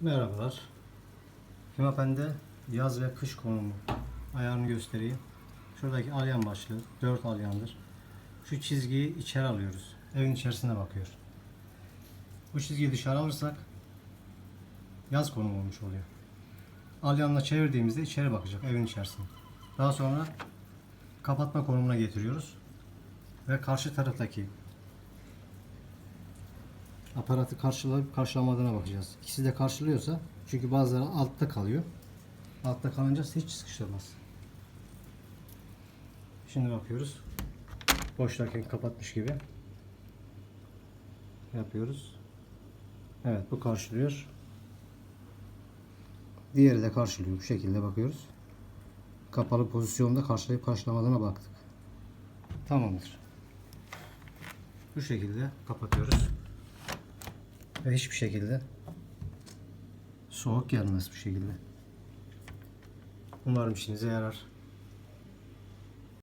Merhabalar. Pimapen'de yaz ve kış konumu ayarını göstereyim. Şuradaki alyan başlığı 4 alyandır. Şu çizgiyi içeri alıyoruz. Evin içerisine bakıyor. Bu çizgiyi dışarı alırsak yaz konumu olmuş oluyor. Alyanla çevirdiğimizde içeri bakacak evin içerisine. Daha sonra kapatma konumuna getiriyoruz. Ve karşı taraftaki aparatı karşılayıp karşılamadığına bakacağız. İkisi de karşılıyorsa çünkü bazıları altta kalıyor. Altta kalınca hiç sıkıştırmaz. Şimdi bakıyoruz. Boşlarken kapatmış gibi. Yapıyoruz. Evet bu karşılıyor. Diğeri de karşılıyor. Bu şekilde bakıyoruz. Kapalı pozisyonda karşılayıp karşılamadığına baktık. Tamamdır. Bu şekilde kapatıyoruz. Ve hiçbir şekilde soğuk gelmez bu şekilde. Umarım işinize yarar.